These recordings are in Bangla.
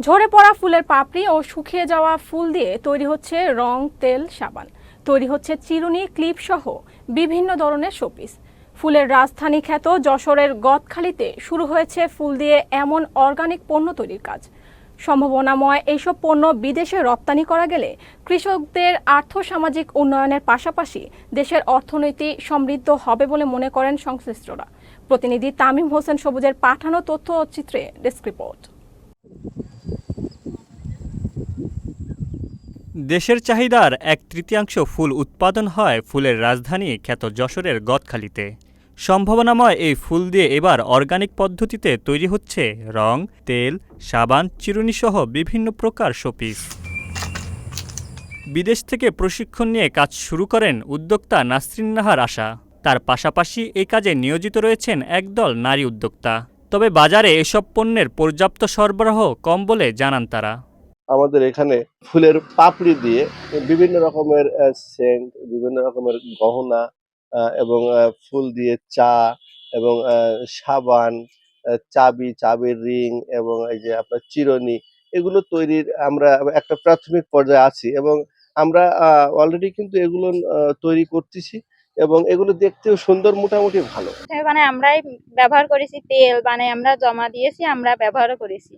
ঝরে পড়া ফুলের পাপড়ি ও শুকিয়ে যাওয়া ফুল দিয়ে তৈরি হচ্ছে রং, তেল, সাবান। তৈরি হচ্ছে চিরুনি, ক্লিপ সহ বিভিন্ন ধরনের শোপিস। ফুলের রাজধানী খ্যাত যশোরের গদখালিতে শুরু হয়েছে ফুল দিয়ে এমন অর্গানিক পণ্য তৈরির কাজ। সম্ভাবনাময় এইসব পণ্য বিদেশে রপ্তানি করা গেলে কৃষকদের আর্থসামাজিক উন্নয়নের পাশাপাশি দেশের অর্থনীতি সমৃদ্ধ হবে বলে মনে করেন সংশ্লিষ্টরা। প্রতিনিধি তামিম হোসেন সবুজের পাঠানো তথ্য চিত্রে ডেস্ক রিপোর্ট। দেশের চাহিদার এক তৃতীয়াংশ ফুল উৎপাদন হয় ফুলের রাজধানী খ্যাত যশোরের গদখালিতে। সম্ভাবনাময় এই ফুল দিয়ে এবার অর্গানিক পদ্ধতিতে তৈরি হচ্ছে রং, তেল, সাবান, চিরুনিসহ বিভিন্ন প্রকার শোপিস। বিদেশ থেকে প্রশিক্ষণ নিয়ে কাজ শুরু করেন উদ্যোক্তা নাসরিন নাহার আশা। তার পাশাপাশি এই কাজে নিয়োজিত রয়েছেন একদল নারী উদ্যোক্তা। তবে বাজারে এসব পণ্যের পর্যাপ্ত সরবরাহ কম বলে জানান তারা। আমাদের এখানে ফুলের পাপড়ি দিয়ে বিভিন্ন রকমের সেন্ট, বিভিন্ন রকমের গহনা এবং ফুল দিয়ে চা এবং সাবান চাবি, চাবির রিং এবং এই যে আপনার চিরুনি, এগুলো তৈরির আমরা একটা প্রাথমিক পর্যায়ে আছি এবং আমরা অলরেডি কিন্তু এগুলো তৈরি করতেছি এবং এগুলো দেখতেও সুন্দর, মোটামুটি ভালো। মানে আমরাই ব্যবহার করেছি, তেল মানে আমরা জমা দিয়েছি, আমরা ব্যবহারও করেছি।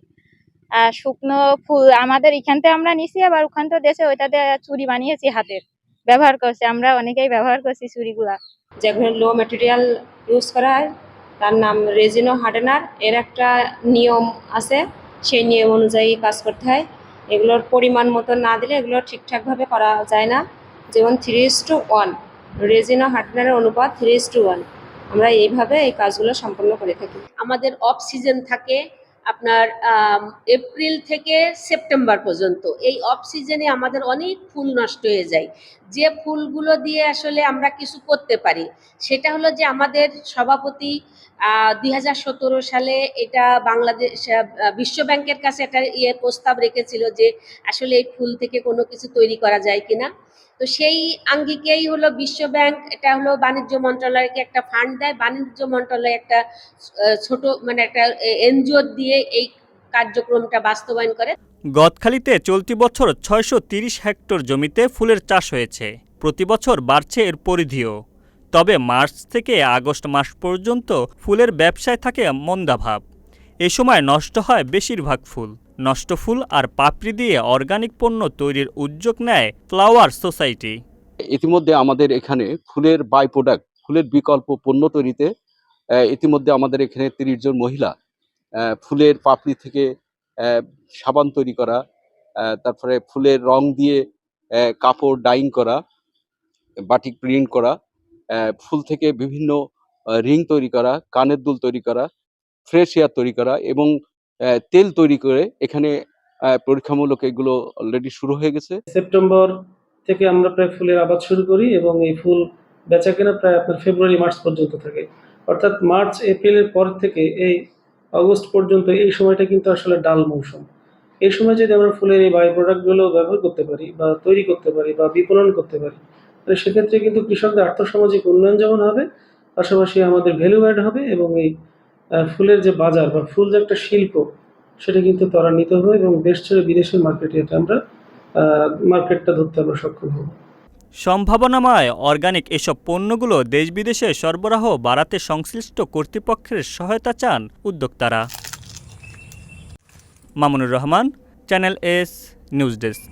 শুকনো ফুল আমাদের এখান থেকে আমরা নিছি আবার ওখান থেকে দেশে ওইটাতে চুরি বানিয়েছি হাতের। ব্যবহার করছি আমরা অনেকেই ব্যবহার করছি চুড়িগুলা যেগুলো লো ম্যাটেরিয়াল ইউজ করা হয় তার নাম রেজিনো হার্ডেনার এর একটা নিয়ম আছে সেই নিয়ম অনুযায়ী কাজ করতে হয়। এগুলোর পরিমাণ মতো না দিলে এগুলো ঠিকঠাকভাবে করা যায় না। যেমন থ্রি ইস টু ওয়ান রেজিনো হার্ডেনারের অনুপাত থ্রি ইস টু ওয়ান আমরা এইভাবে এই কাজগুলো সম্পন্ন করে থাকি। আমাদের অফ সিজন থাকে আপনার এপ্রিল থেকে সেপ্টেম্বর পর্যন্ত। এই অফ সিজনে আমাদের অনেক ফুল নষ্ট হয়ে যায়। যে ফুলগুলো দিয়ে আসলে আমরা কিছু করতে পারি, সেটা হলো যে আমাদের সভাপতি দুই হাজার সতেরো সালে এটা বাংলাদেশ বিশ্ব ব্যাংকের কাছে একটা ইয়ে প্রস্তাব রেখেছিল যে আসলে এই ফুল থেকে কোনো কিছু তৈরি করা যায় কিনা। তো সেই আঙ্গিকেই হলো বিশ্ব ব্যাংক এটা হলো বাণিজ্য মন্ত্রণালয়কে একটা ফান্ড দেয়। বাণিজ্য মন্ত্রণালয় একটা ছোট মানে একটা এনজিও দিয়ে এই কার্যক্রমটা বাস্তবায়ন করে। গদখালিতে চলতি বছর ছয়শো হেক্টর জমিতে ফুলের চাষ হয়েছে। প্রতি বছর বাড়ছে এর পরিধিও। তবে মার্চ থেকে আগস্ট মাস পর্যন্ত ফুলের ব্যবসায় থাকে মন্দাভাব এ সময় নষ্ট হয় বেশিরভাগ ফুল। নষ্ট ফুল আর পাপড়ি দিয়ে অর্গানিক পণ্য তৈরির উদ্যোগ নেয় ফ্লাওয়ার সোসাইটি। ইতিমধ্যে আমাদের এখানে ফুলের বাই প্রোডাক্ট ফুলের বিকল্প পণ্য তৈরিতে ইতিমধ্যে আমাদের এখানে তিরিশ জন মহিলা ফুলের পাপড়ি থেকে সাবান তৈরি করা তারপরে ফুলের রং দিয়ে কাপড় ডাইং করা, বাটিক প্রিন্ট করা ফুল থেকে বিভিন্ন রিং তৈরি করা, কানের দুল তৈরি করা, ফ্রেশ হেয়ার তৈরি করা এবং তেল তৈরি করে এখানে পরীক্ষামূলক এগুলো অলরেডি শুরু হয়ে গেছে। সেপ্টেম্বর থেকে আমরা প্রায় ফুলের আবাদ শুরু করি এবং এই ফুল বেচা কেনা প্রায় আপনার ফেব্রুয়ারি, মার্চ পর্যন্ত থাকে। অর্থাৎ মার্চ, এপ্রিলের পর থেকে এই অগস্ট পর্যন্ত এই সময়টা কিন্তু আসলে ডাল মৌসুম। এই সময় যদি আমরা ফুলের এই বাই প্রোডাক্টগুলো ব্যবহার করতে পারি বা তৈরি করতে পারি বা বিপণন করতে পারি তাহলে সেক্ষেত্রে কিন্তু কৃষকদের আর্থসামাজিক উন্নয়ন যেমন হবে, পাশাপাশি আমাদের ভ্যালু অ্যাড হবে এবং এই ফুলের যে বাজার বা ফুল যে একটা শিল্প, সেটা কিন্তু ত্বরান্বিত হবে এবং দেশ ছেড়ে বিদেশের মার্কেটে এটা আমরা মার্কেটটা ধরতে আমরা সক্ষম হব। সম্ভাবনাময় অর্গানিক এসব পণ্যগুলো দেশ বিদেশে সরবরাহ বাড়াতে সংশ্লিষ্ট কর্তৃপক্ষের সহায়তা চান উদ্যোক্তারা। Mamunur Rahman channel S news desk